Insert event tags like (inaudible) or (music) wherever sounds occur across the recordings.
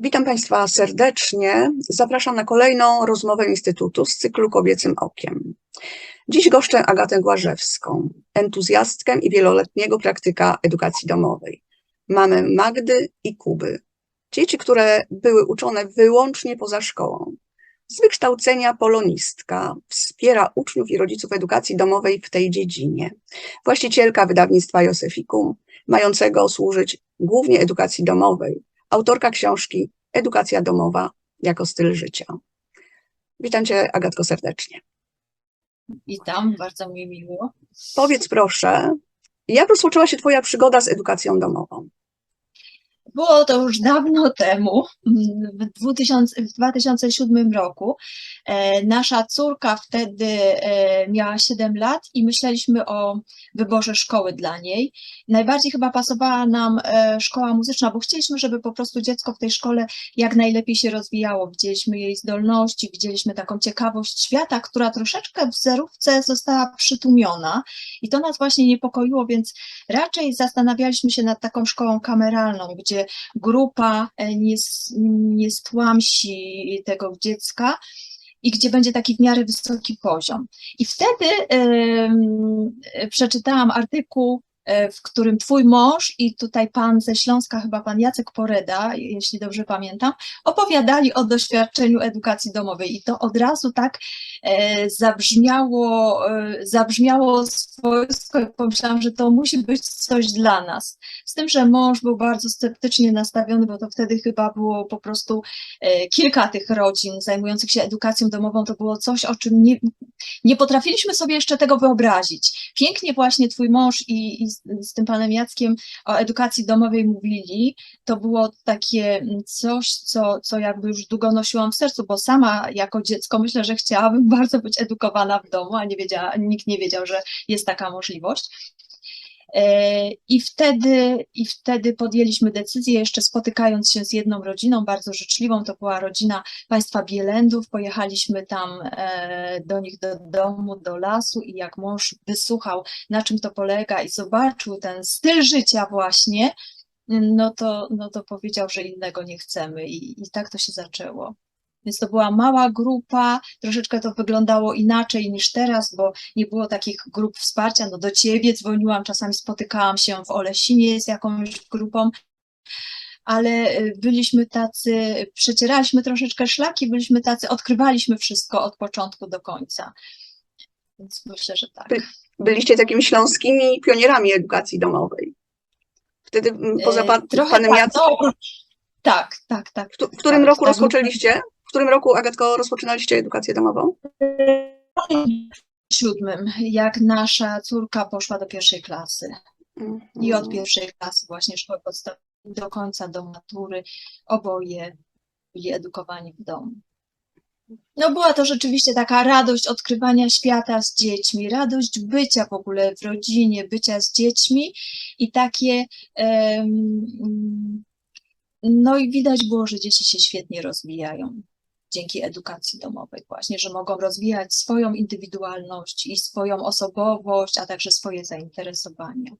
Witam Państwa serdecznie. Zapraszam na kolejną rozmowę Instytutu z cyklu Kobiecym Okiem. Dziś goszczę Agatę Głażewską, entuzjastkę i wieloletniego praktyka edukacji domowej. Mamy Magdy i Kuby, dzieci, które były uczone wyłącznie poza szkołą. Z wykształcenia polonistka, wspiera uczniów i rodziców edukacji domowej w tej dziedzinie. Właścicielka wydawnictwa Józefikum, mającego służyć głównie edukacji domowej, autorka książki Edukacja domowa jako styl życia. Witam Cię, Agatko, serdecznie. Witam, bardzo mi miło. Powiedz proszę, jak rozpoczęła się Twoja przygoda z edukacją domową? Było to już dawno temu, w, 2000, w 2007 roku. E, nasza córka wtedy e, miała 7 lat i myśleliśmy o wyborze szkoły dla niej. Najbardziej chyba pasowała nam e, szkoła muzyczna, bo chcieliśmy, żeby po prostu dziecko w tej szkole jak najlepiej się rozwijało. Widzieliśmy jej zdolności, widzieliśmy taką ciekawość świata, która troszeczkę w zerówce została przytłumiona i to nas właśnie niepokoiło, więc raczej zastanawialiśmy się nad taką szkołą kameralną, gdzie grupa nie, nie stłamsi tego dziecka i gdzie będzie taki w miarę wysoki poziom. I wtedy yy, przeczytałam artykuł w którym twój mąż i tutaj pan ze Śląska, chyba pan Jacek Poreda, jeśli dobrze pamiętam, opowiadali o doświadczeniu edukacji domowej i to od razu tak e, zabrzmiało, e, zabrzmiało swojsko pomyślałam, że to musi być coś dla nas. Z tym, że mąż był bardzo sceptycznie nastawiony, bo to wtedy chyba było po prostu e, kilka tych rodzin zajmujących się edukacją domową, to było coś, o czym nie, nie potrafiliśmy sobie jeszcze tego wyobrazić. Pięknie właśnie twój mąż i, i z tym panem Jackiem o edukacji domowej mówili, to było takie coś, co, co jakby już długo nosiłam w sercu, bo sama jako dziecko myślę, że chciałabym (laughs) bardzo być edukowana w domu, a nie wiedziała, nikt nie wiedział, że jest taka możliwość. I wtedy, I wtedy podjęliśmy decyzję, jeszcze spotykając się z jedną rodziną, bardzo życzliwą, to była rodzina państwa Bielendów. Pojechaliśmy tam e, do nich do domu, do lasu i jak mąż wysłuchał, na czym to polega i zobaczył ten styl życia właśnie, no to, no to powiedział, że innego nie chcemy i, i tak to się zaczęło. Więc to była mała grupa, troszeczkę to wyglądało inaczej niż teraz, bo nie było takich grup wsparcia. No do ciebie dzwoniłam, czasami spotykałam się w Olesinie z jakąś grupą, ale y, byliśmy tacy, przecieraliśmy troszeczkę szlaki, byliśmy tacy, odkrywaliśmy wszystko od początku do końca. Więc myślę, że tak. By, byliście takimi śląskimi pionierami edukacji domowej. Wtedy poza pan, Trochę panem tak, Jackiem. no, tak, tak, tak. W, w którym tak, roku tak. rozpoczęliście? W którym roku, Agatko, rozpoczynaliście edukację domową? W siódmym, jak nasza córka poszła do pierwszej klasy. I od pierwszej klasy właśnie szkoły podstawowej do końca do matury oboje byli edukowani w domu. No była to rzeczywiście taka radość odkrywania świata z dziećmi, radość bycia w ogóle w rodzinie, bycia z dziećmi i takie em, no i widać było, że dzieci się świetnie rozwijają dzięki edukacji domowej właśnie, że mogą rozwijać swoją indywidualność i swoją osobowość, a także swoje zainteresowania.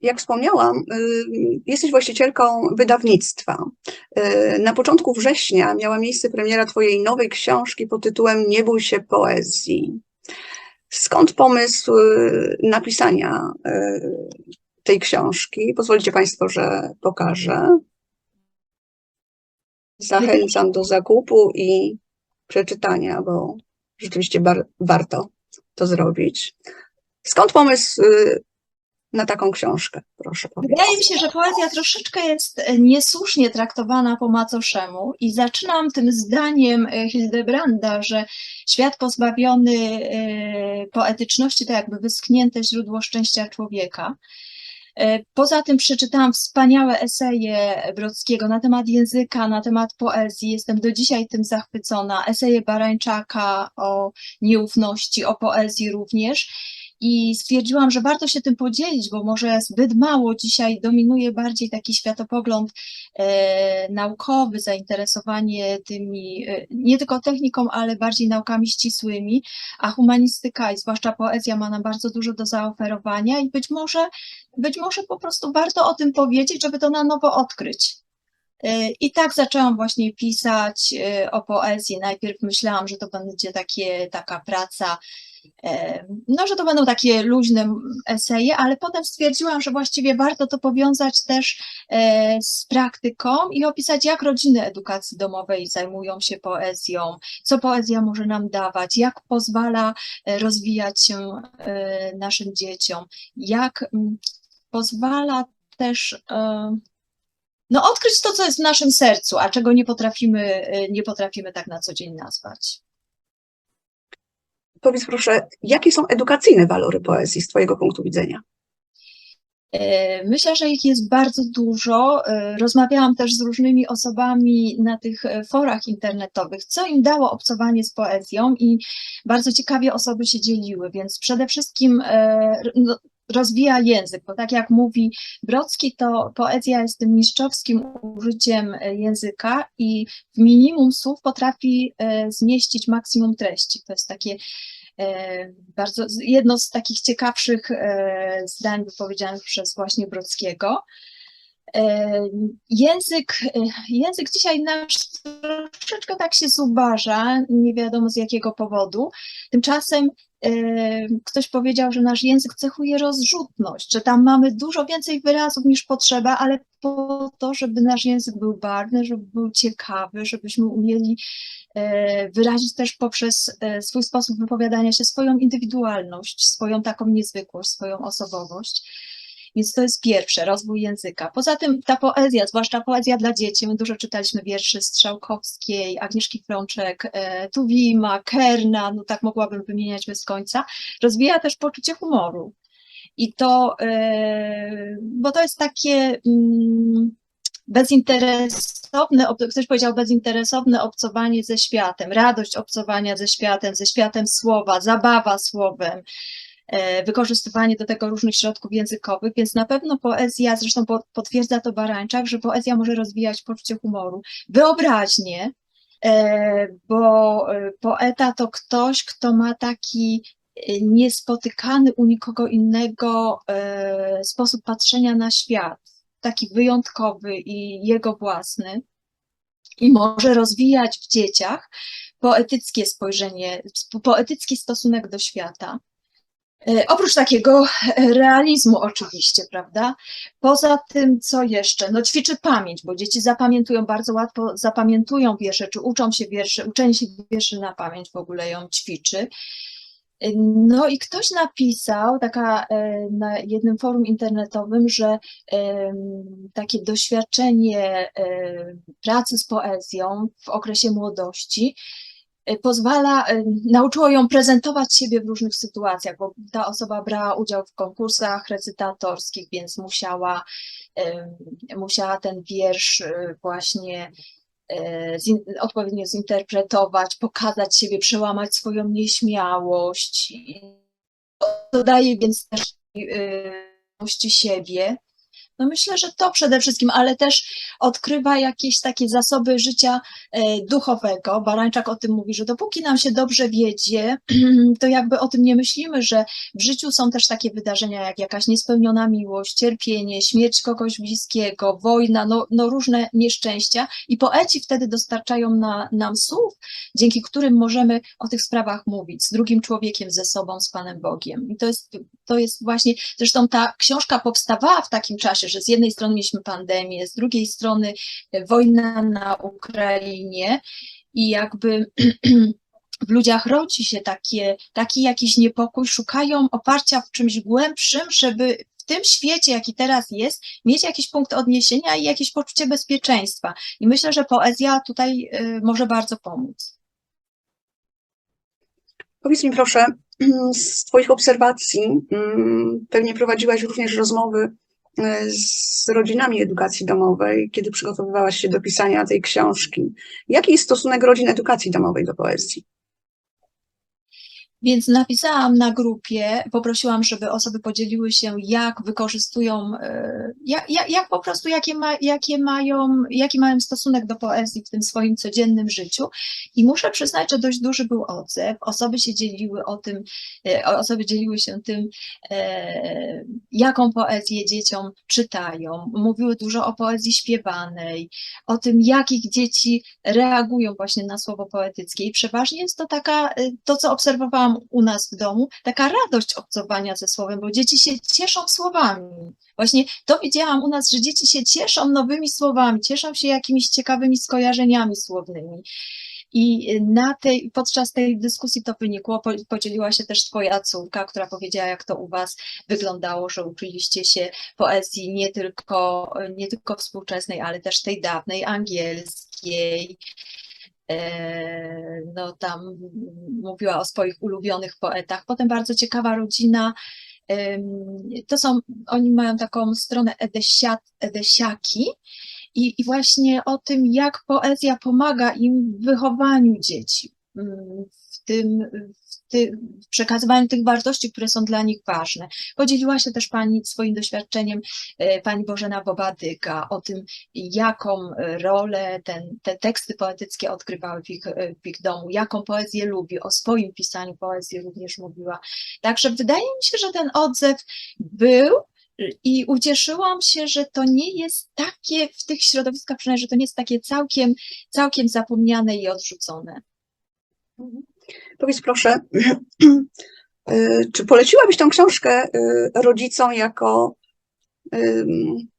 Jak wspomniałam, y, jesteś właścicielką wydawnictwa. Y, Na początku września miała miejsce premiera Twojej nowej książki pod tytułem Nie bój się poezji. Skąd pomysł y, napisania tej książki? Pozwolicie Państwo, że pokażę. Zachęcam do zakupu i przeczytania, bo rzeczywiście warto to zrobić. Skąd pomysł na taką książkę, proszę powiedzieć. Wydaje mi się, że poezja troszeczkę jest niesłusznie traktowana po macoszemu i zaczynam tym zdaniem Hildebranda, że świat pozbawiony poetyczności to jakby wyschnięte źródło szczęścia człowieka. Poza tym przeczytałam wspaniałe eseje Brodskiego na temat języka, na temat poezji. Jestem do dzisiaj tym zachwycona. Eseje Barańczaka o nieufności, o poezji również. I stwierdziłam, że warto się tym podzielić, bo może zbyt mało dzisiaj dominuje bardziej taki światopogląd e, naukowy, zainteresowanie tymi, e, nie tylko techniką, ale bardziej naukami ścisłymi, a humanistyka i zwłaszcza poezja ma nam bardzo dużo do zaoferowania i być może, być może po prostu warto o tym powiedzieć, żeby to na nowo odkryć. E, I tak zaczęłam właśnie pisać e, o poezji. Najpierw myślałam, że to będzie takie, taka praca, e, no, że to będą takie luźne eseje, ale potem stwierdziłam, że właściwie warto to powiązać też z praktyką i opisać, jak rodziny edukacji domowej zajmują się poezją, co poezja może nam dawać, jak pozwala rozwijać się naszym dzieciom, jak mm, pozwala też e, no, odkryć to, co jest w naszym sercu, a czego nie potrafimy, y, nie potrafimy tak na co dzień nazwać. Powiedz proszę, jakie są edukacyjne walory poezji z Twojego punktu widzenia? E, Myślę, że ich jest bardzo dużo. E, Rozmawiałam też z różnymi osobami na tych e, forach internetowych, co im dało obcowanie z poezją i bardzo ciekawie osoby się dzieliły, więc przede wszystkim e, no, rozwija język, bo tak jak mówi Brocki, to poezja jest tym mistrzowskim użyciem e, języka i w minimum słów potrafi e, zmieścić maksimum treści. To jest takie e, bardzo, jedno z takich ciekawszych zdań wypowiedzianych przez właśnie Brockiego. Język, język dzisiaj nasz troszeczkę tak się zubaża, nie wiadomo z jakiego powodu. Tymczasem ktoś powiedział, że nasz język cechuje rozrzutność, że tam mamy dużo więcej wyrazów niż potrzeba, ale po to, żeby nasz język był barwny, żeby był ciekawy, żebyśmy umieli e, wyrazić też poprzez e, swój sposób wypowiadania się swoją indywidualność, swoją taką niezwykłość, swoją osobowość. Więc to jest pierwsze, rozwój języka. Poza tym ta poezja, zwłaszcza poezja dla dzieci, my dużo czytaliśmy wierszy Strzałkowskiej, Agnieszki Frączek, e, Tuwima, Kerna, no tak mogłabym wymieniać bez końca, rozwija też poczucie humoru. I to, e, bo to jest takie mm, bezinteresowne, ktoś powiedział bezinteresowne obcowanie ze światem, radość obcowania ze światem, ze światem słowa, zabawa słowem, wykorzystywanie do tego różnych środków językowych, więc na pewno poezja, zresztą po- potwierdza to Barańczak, że poezja może rozwijać poczucie humoru, wyobraźnię, e, bo e, poeta to ktoś, kto ma taki e, niespotykany u nikogo innego e, sposób patrzenia na świat, taki wyjątkowy i jego własny. I może rozwijać w dzieciach poetyckie spojrzenie, poetycki stosunek do świata. E, Oprócz takiego realizmu oczywiście, prawda? Poza tym, co jeszcze? No ćwiczy pamięć, bo dzieci zapamiętują, bardzo łatwo zapamiętują wiersze, czy uczą się wierszy, uczenie się wierszy na pamięć w ogóle ją ćwiczy. E, No i ktoś napisał, taka e, na jednym forum internetowym, że takie doświadczenie pracy z poezją w okresie młodości pozwala, e, nauczyło ją prezentować siebie w różnych sytuacjach, bo ta osoba brała udział w konkursach recytatorskich, więc musiała, em, musiała ten wiersz właśnie odpowiednio zinterpretować, pokazać siebie, przełamać swoją nieśmiałość. I To daje więc też pewności siebie. No myślę, że to przede wszystkim, ale też odkrywa jakieś takie zasoby życia e, duchowego. Barańczak o tym mówi, że dopóki nam się dobrze wiedzie, (clears throat) to jakby o tym nie myślimy, że w życiu są też takie wydarzenia jak jakaś niespełniona miłość, cierpienie, śmierć kogoś bliskiego, wojna, no, no różne nieszczęścia i poeci wtedy dostarczają na, nam słów, dzięki którym możemy o tych sprawach mówić z drugim człowiekiem, ze sobą, z Panem Bogiem. I to jest, to jest właśnie, zresztą ta książka powstawała w takim czasie, że z jednej strony mieliśmy pandemię, z drugiej strony wojna na Ukrainie i jakby (clears throat) w ludziach rodzi się takie, taki jakiś niepokój, szukają oparcia w czymś głębszym, żeby w tym świecie, jaki teraz jest, mieć jakiś punkt odniesienia i jakieś poczucie bezpieczeństwa. I myślę, że poezja tutaj y, może bardzo pomóc. Powiedz mi proszę, (clears throat) z Twoich obserwacji, mm, pewnie prowadziłaś również rozmowy z rodzinami edukacji domowej, kiedy przygotowywałaś się do pisania tej książki. Jaki jest stosunek rodzin edukacji domowej do poezji? Więc napisałam na grupie, poprosiłam, żeby osoby podzieliły się, jak wykorzystują, e, jak, jak, jak po prostu, jakie, ma, jakie mają, jaki mają stosunek do poezji w tym swoim codziennym życiu. I muszę przyznać, że dość duży był odzew. Osoby się dzieliły o tym, e, osoby dzieliły się tym, e, jaką poezję dzieciom czytają. Mówiły dużo o poezji śpiewanej, o tym, jak ich dzieci reagują właśnie na słowo poetyckie. I przeważnie jest to taka, to co obserwowałam u nas w domu, taka radość obcowania ze słowem, bo dzieci się cieszą słowami. Właśnie to widziałam u nas, że dzieci się cieszą nowymi słowami, cieszą się jakimiś ciekawymi skojarzeniami słownymi. I na tej, podczas tej dyskusji to wynikło, po- podzieliła się też twoja córka, która powiedziała, jak to u was wyglądało, że uczyliście się poezji nie tylko, nie tylko współczesnej, ale też tej dawnej, angielskiej. E, No tam mówiła o swoich ulubionych poetach. Potem bardzo ciekawa rodzina. To są, oni mają taką stronę Edesiat, Edesiaki i, i właśnie o tym, jak poezja pomaga im w wychowaniu dzieci, mm, tym, w ty, w przekazywaniu tych wartości, które są dla nich ważne. Podzieliła się też Pani swoim doświadczeniem, e, Pani Bożena Bobadyga, o tym, jaką rolę ten, te teksty poetyckie odgrywały w ich, e, w ich domu, jaką poezję lubi, o swoim pisaniu poezji również mówiła. Także wydaje mi się, że ten odzew był, i ucieszyłam się, że to nie jest takie w tych środowiskach, przynajmniej, że to nie jest takie całkiem, całkiem zapomniane i odrzucone. Powiedz proszę, (clears throat) y, czy poleciłabyś tę książkę y, rodzicom jako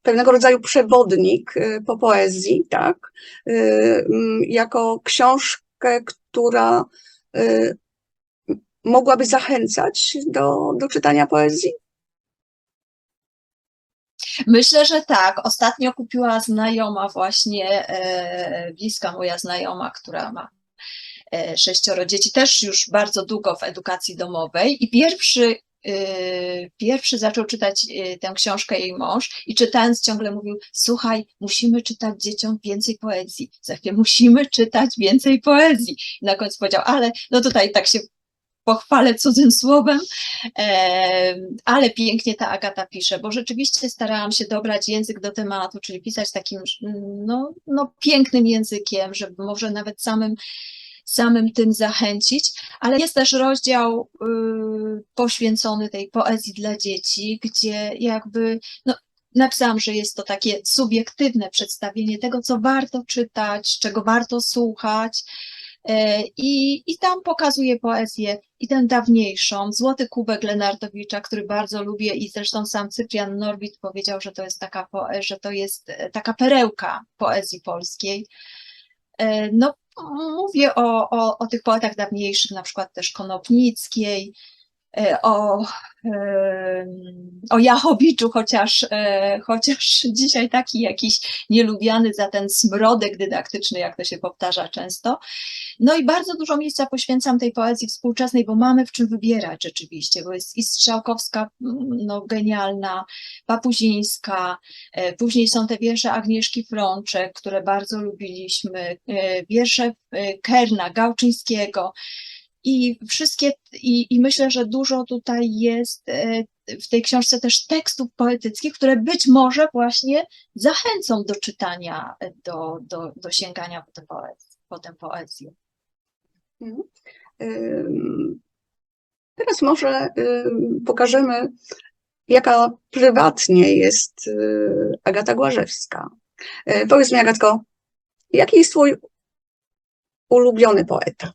pewnego rodzaju przewodnik y, po poezji, tak? Jako książkę, która mogłaby zachęcać do, do czytania poezji? Myślę, że tak. Ostatnio kupiła znajoma właśnie, e, bliska moja znajoma, która ma e, sześcioro dzieci, też już bardzo długo w edukacji domowej i pierwszy e, Pierwszy zaczął czytać e, tę książkę jej mąż i czytając ciągle mówił: Słuchaj, musimy czytać dzieciom więcej poezji. Za chwilę musimy czytać więcej poezji. I na końcu powiedział: Ale no tutaj tak się pochwalę cudzym słowem, Em, ale pięknie ta Agata pisze, bo rzeczywiście starałam się dobrać język do tematu, czyli pisać takim no, no, pięknym językiem, żeby może nawet samym, samym tym zachęcić, ale jest też rozdział y, poświęcony tej poezji dla dzieci, gdzie jakby no, napisałam, że jest to takie subiektywne przedstawienie tego, co warto czytać, czego warto słuchać. E, I, I tam pokazuje poezję i tę dawniejszą, Złoty Kubek Lenartowicza, który bardzo lubię i zresztą sam Cyprian Norwid powiedział, że to jest taka, że to jest e, taka perełka poezji polskiej. E, No, mówię o, o, o tych poetach dawniejszych, na przykład też Konopnickiej, o, em, o Jachowiczu, chociaż, e, chociaż dzisiaj taki jakiś nielubiany za ten smrodek dydaktyczny, jak to się powtarza często. No i bardzo dużo miejsca poświęcam tej poezji współczesnej, bo mamy w czym wybierać rzeczywiście, bo jest i Strzałkowska, no genialna, Papuzińska, e, później są te wiersze Agnieszki Frączek, które bardzo lubiliśmy, e, wiersze e, Kerna, Gałczyńskiego i wszystkie, i, i myślę, że dużo tutaj jest e, w tej książce też tekstów poetyckich, które być może właśnie zachęcą do czytania, e, do, do, do sięgania po tę poezję. Poezję. Mhm. Teraz może pokażemy, jaka prywatnie jest y, Agata Głażewska. Y, Powiedz mi, Agatko, jaki jest twój ulubiony poeta?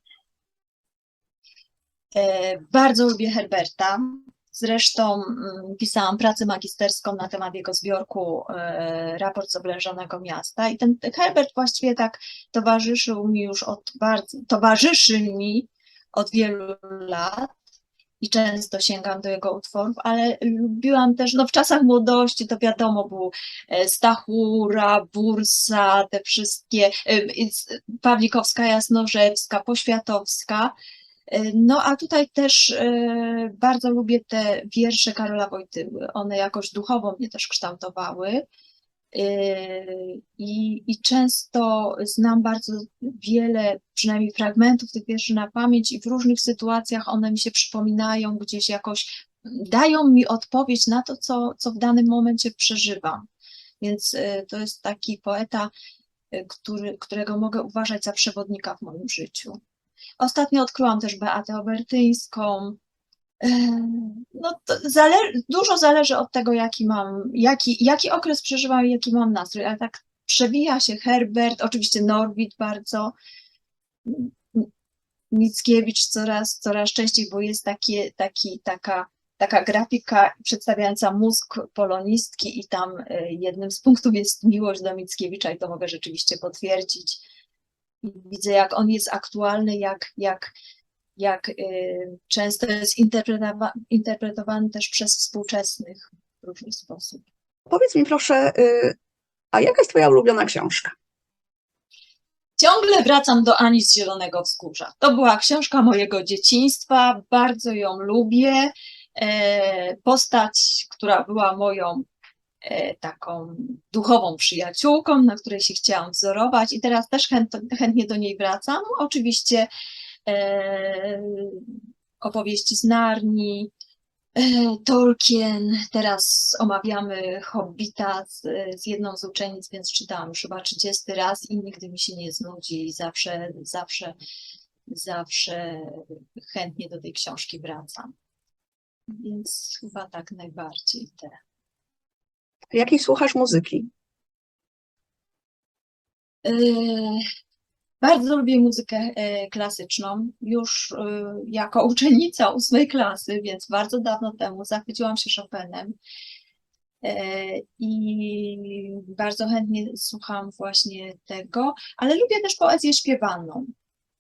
E, Bardzo lubię Herberta. Zresztą mm, pisałam pracę magisterską na temat jego zbiorku e, Raport z oblężonego miasta i ten Herbert właściwie tak towarzyszył mi już od bardzo, towarzyszy mi od wielu lat i często sięgam do jego utworów, ale lubiłam też, no w czasach młodości to wiadomo był e, Stachura, Bursa, te wszystkie, Pawlikowska, Jasnorzewska, Poświatowska, No, a tutaj też e, bardzo lubię te wiersze Karola Wojtyły. One jakoś duchowo mnie też kształtowały. Yy, I, I często znam bardzo wiele, przynajmniej fragmentów tych wierszy na pamięć, i w różnych sytuacjach one mi się przypominają, gdzieś jakoś dają mi odpowiedź na to, co, co w danym momencie przeżywam. Więc to jest taki poeta, który, którego mogę uważać za przewodnika w moim życiu. Ostatnio odkryłam też Beatę Obertyńską. Em, No, zale dużo zależy od tego, jaki mam, jaki, jaki okres przeżywam i jaki mam nastrój, ale tak przewija się Herbert, oczywiście Norwid bardzo, Mickiewicz coraz, coraz częściej, bo jest takie, taki, taka, taka grafika przedstawiająca mózg polonistki i tam y, jednym z punktów jest miłość do Mickiewicza i to mogę rzeczywiście potwierdzić. Widzę, jak on jest aktualny, jak, jak, jak y, często jest interpretowa interpretowany też przez współczesnych w różny sposób. Powiedz mi proszę, y, a jaka jest twoja ulubiona książka? Ciągle wracam do Ani z Zielonego Wzgórza. To była książka mojego dzieciństwa, bardzo ją lubię. E, Postać, która była moją taką duchową przyjaciółką, na której się chciałam wzorować i teraz też chęt, chętnie do niej wracam. Oczywiście e, opowieści z Narni, e, Tolkien, teraz omawiamy Hobbita z, z jedną z uczennic, więc czytałam już chyba 30 raz i nigdy mi się nie znudzi i zawsze, zawsze, zawsze chętnie do tej książki wracam. Więc chyba tak najbardziej te. Jakiej słuchasz muzyki? E, Bardzo lubię muzykę e, klasyczną. Już e, jako (laughs) uczennica ósmej klasy, więc bardzo dawno temu zachwyciłam się Chopinem. I bardzo chętnie słucham właśnie tego, ale lubię też poezję śpiewaną.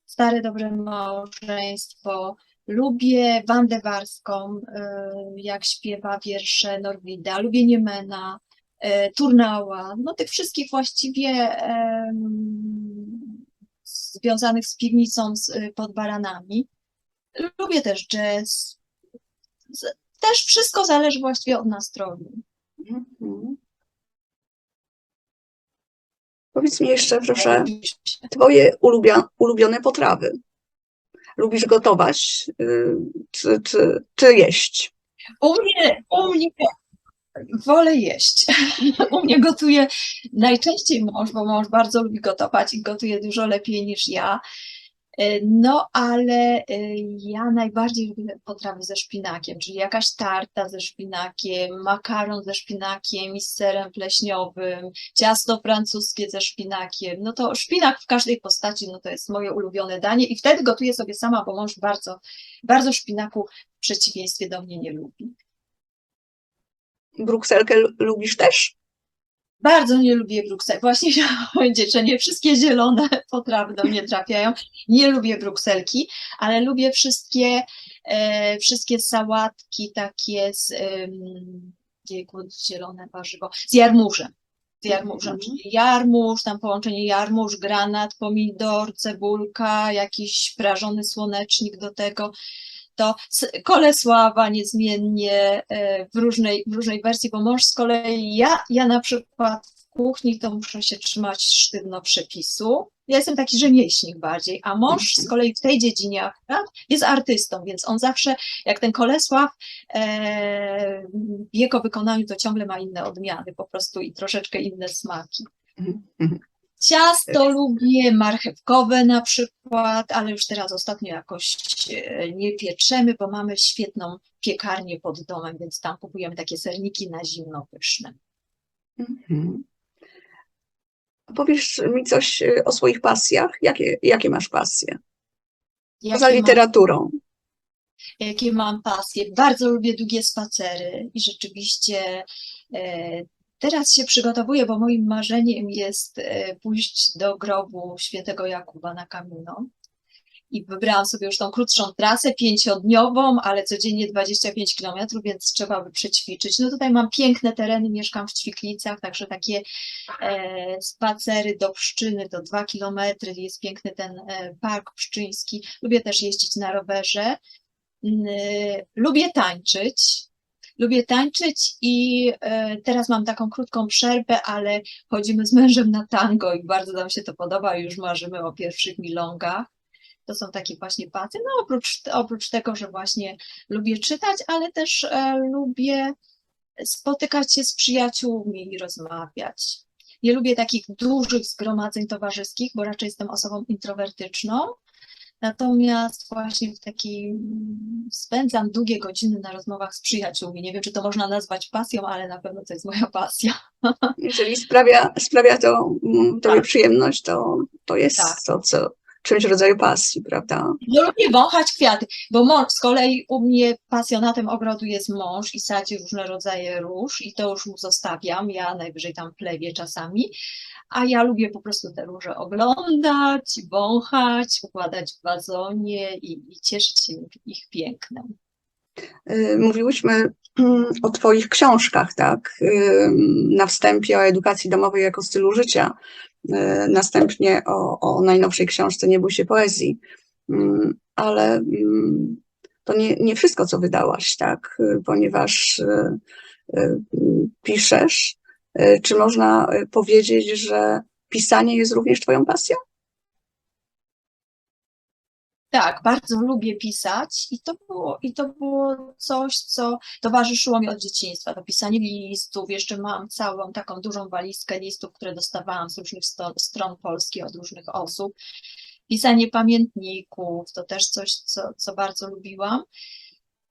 Stare dobre małżeństwo. Lubię Wandę Warską, e, jak śpiewa wiersze Norwida. Lubię Niemena, e, Turnała. No tych wszystkich właściwie związanych z piwnicą y, pod baranami. Lubię też jazz. Też wszystko zależy właściwie od nastroju. Mhm. Powiedz mi jeszcze proszę, twoje ulubione potrawy. Lubisz gotować, y, czy, czy, czy jeść? U mnie, u mnie wolę jeść. (laughs) U mnie gotuje najczęściej mąż, bo mąż bardzo lubi gotować i gotuje dużo lepiej niż ja. E, No, ale e, ja najbardziej lubię potrawy ze szpinakiem, czyli jakaś tarta ze szpinakiem, makaron ze szpinakiem i z serem pleśniowym, ciasto francuskie ze szpinakiem. No to szpinak w każdej postaci, no to jest moje ulubione danie i wtedy gotuję sobie sama, bo mąż bardzo, bardzo szpinaku w przeciwieństwie do mnie nie lubi. Brukselkę lu- lubisz też? Bardzo nie lubię brukseli. Właśnie (laughs) chciałam powiedzieć, że nie wszystkie zielone potrawy do mnie trafiają. Nie lubię brukselki, ale lubię wszystkie, e, wszystkie sałatki takie z jejku, zielone warzywo, z jarmużem. Z jarmużem, Mhm. czyli jarmuż, tam połączenie jarmuż, granat, pomidor, cebulka, jakiś prażony słonecznik do tego. To kolesława niezmiennie e, w różnej, w różnej wersji, bo mąż z kolei, ja, ja na przykład w kuchni to muszę się trzymać sztywno przepisu. Ja jestem taki rzemieślnik bardziej, a mąż z kolei w tej dziedzinie akurat jest artystą, więc on zawsze, jak ten Kolesław, e, w jego wykonaniu to ciągle ma inne odmiany po prostu i troszeczkę inne smaki. Ciasto lubię, marchewkowe na przykład, ale już teraz ostatnio jakoś e, nie pieczemy, bo mamy świetną piekarnię pod domem, więc tam kupujemy takie serniki na zimno pyszne. Mhm. Powiesz mi coś y, o swoich pasjach? Jakie, jakie masz pasje? Poza Jakie mam, literaturą. jakie mam pasje? Bardzo lubię długie spacery i rzeczywiście e, teraz się przygotowuję, bo moim marzeniem jest e, pójść do grobu świętego Jakuba na Camino. i wybrałam sobie już tą krótszą trasę, pięciodniową, ale codziennie 25 km, więc trzeba by przećwiczyć. No tutaj mam piękne tereny, mieszkam w Ćwiklicach, także takie e, spacery do Pszczyny to 2 km, jest piękny ten e, park pszczyński. Lubię też jeździć na rowerze. Mm, Lubię tańczyć. Lubię tańczyć i e, teraz mam taką krótką przerwę, ale chodzimy z mężem na tango i bardzo nam się to podoba. Już marzymy o pierwszych milongach. To są takie właśnie pasje. No oprócz, oprócz tego, że właśnie lubię czytać, ale też e, lubię spotykać się z przyjaciółmi i rozmawiać. Nie lubię takich dużych zgromadzeń towarzyskich, bo raczej jestem osobą introwertyczną. Natomiast właśnie w takiej spędzam długie godziny na rozmowach z przyjaciółmi. Nie wiem, czy to można nazwać pasją, ale na pewno to jest moja pasja. Jeżeli sprawia, sprawia to mm, tobie Tak. przyjemność, to, to jest Tak. to, co czymś rodzaju pasji, prawda? No lubię wąchać kwiaty, bo mąż, z kolei u mnie pasjonatem ogrodu jest mąż i sadzi różne rodzaje róż i to już mu zostawiam, ja najwyżej tam plewię czasami, a ja lubię po prostu te róże oglądać, wąchać, układać w wazonie i, i cieszyć się ich pięknem. Y, Mówiłyśmy mm, o Twoich książkach, tak? Y, Na wstępie o edukacji domowej jako stylu życia, następnie o, o najnowszej książce Nie bój się poezji, Mm, ale mm, to nie, nie wszystko, co wydałaś, tak? Y, Ponieważ y, y, piszesz, y, czy można y, powiedzieć, że pisanie jest również Twoją pasją? Tak, bardzo lubię pisać i to było, i to było coś, co towarzyszyło mi od dzieciństwa. To pisanie listów, jeszcze mam całą taką dużą walizkę listów, które dostawałam z różnych sto, stron Polski od różnych osób. Pisanie pamiętników to też coś, co, co bardzo lubiłam.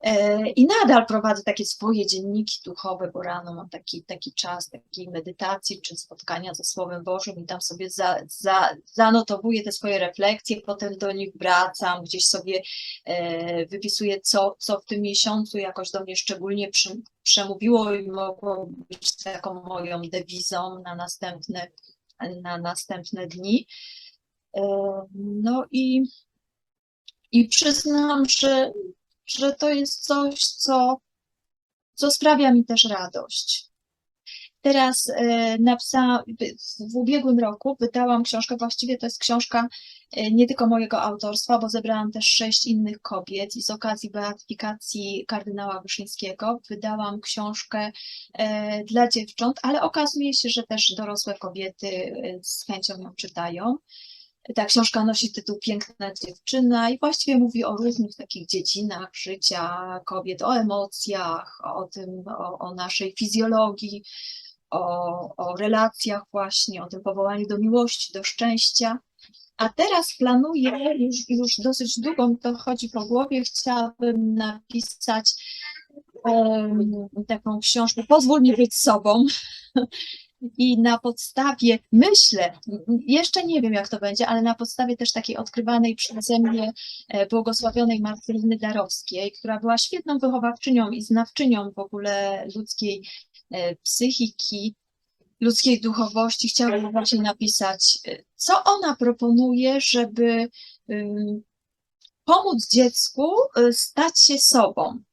E, I nadal prowadzę takie swoje dzienniki duchowe, bo rano mam taki, taki czas takiej medytacji czy spotkania ze Słowem Bożym i tam sobie za, za, zanotowuję te swoje refleksje, potem do nich wracam, gdzieś sobie e, wypisuję, co, co w tym miesiącu jakoś do mnie szczególnie przy, przemówiło i mogło być taką moją dewizą na następne, na następne dni. E, no i, i przyznam, że że to jest coś, co, co sprawia mi też radość. Teraz e, napisałam, w ubiegłym roku wydałam książkę, właściwie to jest książka e, nie tylko mojego autorstwa, bo zebrałam też sześć innych kobiet i z okazji beatyfikacji kardynała Wyszyńskiego wydałam książkę e, dla dziewcząt, ale okazuje się, że też dorosłe kobiety z chęcią ją czytają. Ta książka nosi tytuł Piękna dziewczyna i właściwie mówi o różnych takich dziedzinach życia kobiet, o emocjach, o tym, o, o naszej fizjologii, o, o relacjach właśnie, o tym powołaniu do miłości, do szczęścia. A teraz planuję, już, już dosyć długo mi to chodzi po głowie, chciałabym napisać em, taką książkę Pozwól mi być sobą. (laughs) I na podstawie, myślę, jeszcze nie wiem jak to będzie, ale na podstawie też takiej odkrywanej przeze mnie e, błogosławionej Marceliny Darowskiej, która była świetną wychowawczynią i znawczynią w ogóle ludzkiej e, psychiki, ludzkiej duchowości, chciałabym właśnie napisać, e, co ona proponuje, żeby pomóc dziecku stać się sobą.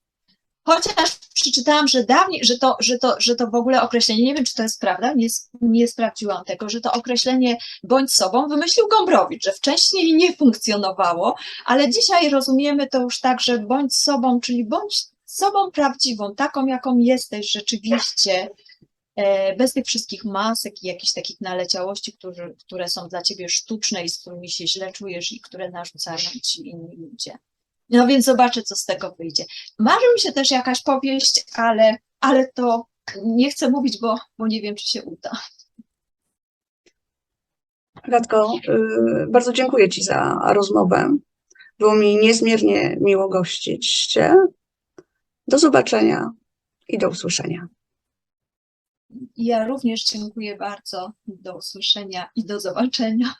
Chociaż przeczytałam, że dawniej, że to, że, to, że to w ogóle określenie, nie wiem czy to jest prawda, nie, nie sprawdziłam tego, że to określenie bądź sobą wymyślił Gombrowicz, że wcześniej nie funkcjonowało, ale dzisiaj rozumiemy to już tak, że bądź sobą, czyli bądź sobą prawdziwą, taką jaką jesteś rzeczywiście, e, bez tych wszystkich masek i jakichś takich naleciałości, które, które są dla ciebie sztuczne i z którymi się źle czujesz i które narzucają ci inni ludzie. No więc zobaczę, co z tego wyjdzie. Marzy mi się też jakaś powieść, ale, ale to nie chcę mówić, bo, bo nie wiem, czy się uda. Radko, y, bardzo dziękuję Ci za rozmowę. Było mi niezmiernie miło gościć Cię. Do zobaczenia i do usłyszenia. Ja również dziękuję bardzo. Do usłyszenia i do zobaczenia.